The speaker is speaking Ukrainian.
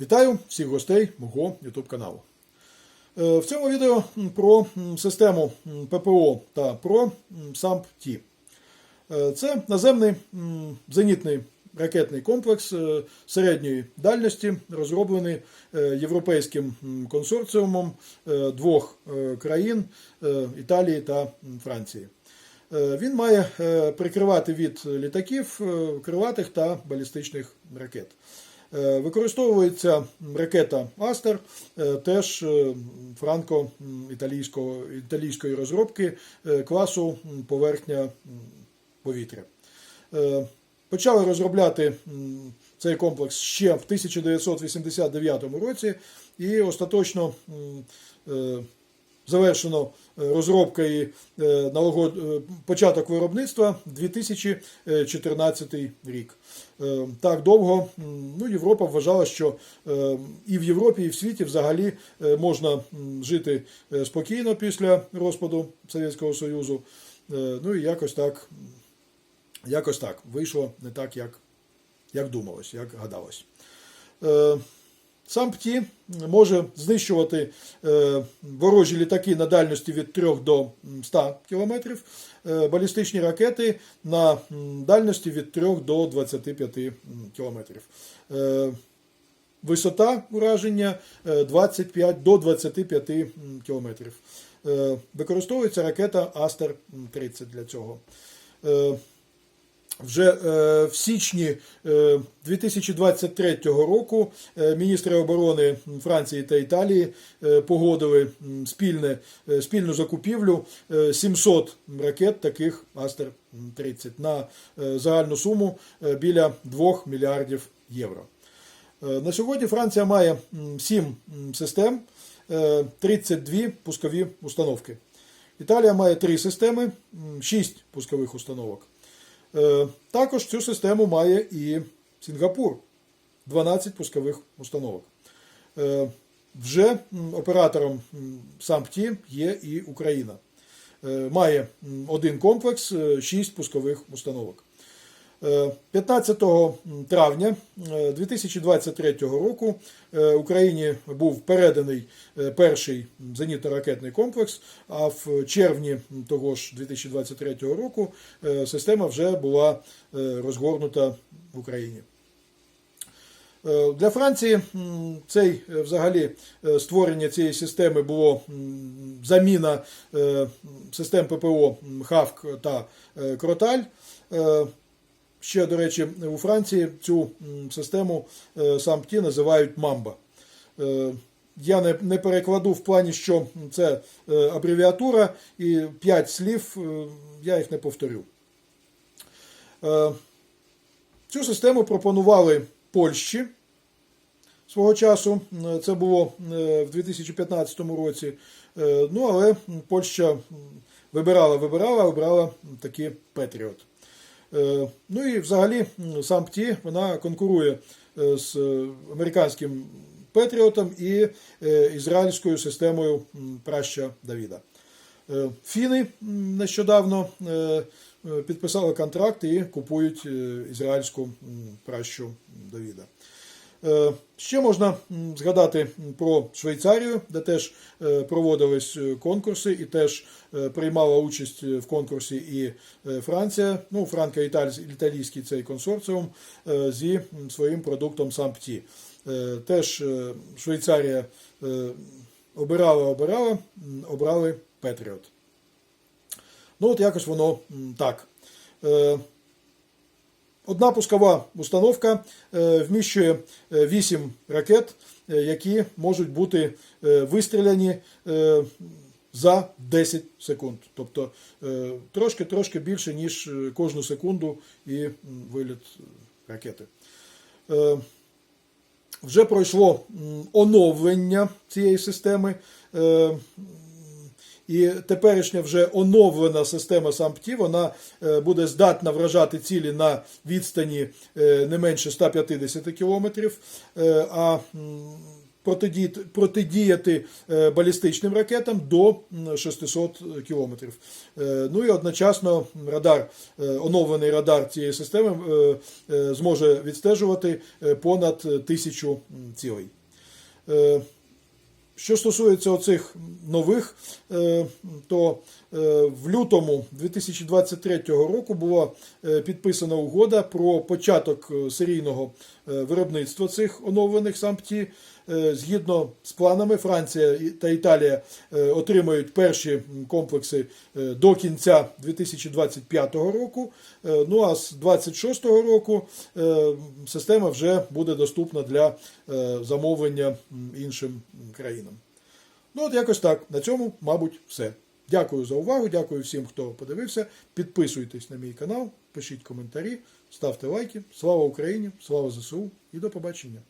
Вітаю всіх гостей мого YouTube каналу. Е, В цьому відео про систему ППО та про САМП-Ті. Е, Це наземний зенітний ракетний комплекс е, середньої дальності, розроблений європейським консорціумом двох країн Італії та Франції. Він має прикривати від літаків крилатих та балістичних ракет. Е, Використовується ракета Астер, е, теж е, франко-італійського- італійської розробки класу поверхня повітря. Почали розробляти цей комплекс ще в 1989 році, і остаточно завершено е, розробка і е, е, початок виробництва 2014 рік. Так довго ну, Європа вважала, що і в Європі, і в світі взагалі можна жити спокійно після розпаду Совєтського Союзу. Ну і якось так, якось так вийшло не так, як, як думалось, як гадалось. Сам ПТІ може знищувати е, ворожі літаки на дальності від 3 до 100 км, е, балістичні ракети на дальності від 3 до 25 км. Е, Висота ураження е, 25 до 25 км. Е, Використовується ракета Астер-30 для цього. Е, вже е, в січні е, 2023 року е, міністри оборони Франції та Італії е, погодили спільне, е, спільну закупівлю е, 700 ракет таких Астер-30 на е, загальну суму е, біля 2 мільярдів євро. Е, На сьогодні Франція має 7 систем, е, 32 пускові установки. Італія має 3 системи, 6 пускових установок. Е, Також цю систему має і Сінгапур 12 пускових установок. Е, Вже оператором САМПТІ є і Україна. Е, Має один комплекс, 6 пускових установок. Е, 15 травня е, 2023 року е, Україні був переданий е, перший зенітно-ракетний комплекс, а в червні того ж 2023 року е, система вже була е, розгорнута в Україні. Е, Для Франції цей е, взагалі е, створення цієї системи було заміна е, систем ППО ХАВК та е, Кроталь. Ще, до речі, у Франції цю систему е, САМПТІ називають Мамба. Е, Я не, перекладу в плані, що це е, абревіатура і 5 слів, я їх не повторю. Цю систему пропонували Польщі свого часу. Це було в 2015 році. Ну, але Польща вибирала, вибирала, обрала таки Петріот. Е, Ну і взагалі сам ПТІ вона конкурує е, з е, американським Петріотом і ізраїльською системою праща Давіда. Фіни нещодавно підписали контракт і купують ізраїльську пращу Давіда. Е, Ще можна згадати про Швейцарію, де теж е, проводились е, конкурси, і теж приймала участь в конкурсі і Франція, ну, франко-італійський цей консорціум зі своїм продуктом САМПТІ. Теж Швейцарія обирала, обирала, обрали Петріот. Ну, от якось воно так. Е, Одна пускова установка е, вміщує 8 ракет, е, які можуть бути е, вистріляні е, за 10 секунд. Тобто трошки-трошки більше, ніж е, кожну секунду і виліт е, ракети. Е, Вже пройшло оновлення цієї системи. І теперішня вже оновлена система САМПТІ, вона е, буде здатна вражати цілі на відстані е, не менше 150 кілометрів. Е, А протидіяти, балістичним ракетам до 600 кілометрів. Ну і одночасно радар, оновлений радар цієї системи зможе відстежувати понад тисячу цілей. Що стосується оцих нових, е, то е, в лютому 2023 року була е, підписана угода про початок серійного виробництва цих оновлених сампті. Згідно з планами, Франція та Італія отримають перші комплекси до кінця 2025 року. Ну а з 2026 року система вже буде доступна для замовлення іншим країнам. Ну, от якось так. На цьому, мабуть, все. Дякую за увагу, дякую всім, хто подивився. Підписуйтесь на мій канал, пишіть коментарі, ставте лайки. Слава Україні, слава ЗСУ і до побачення.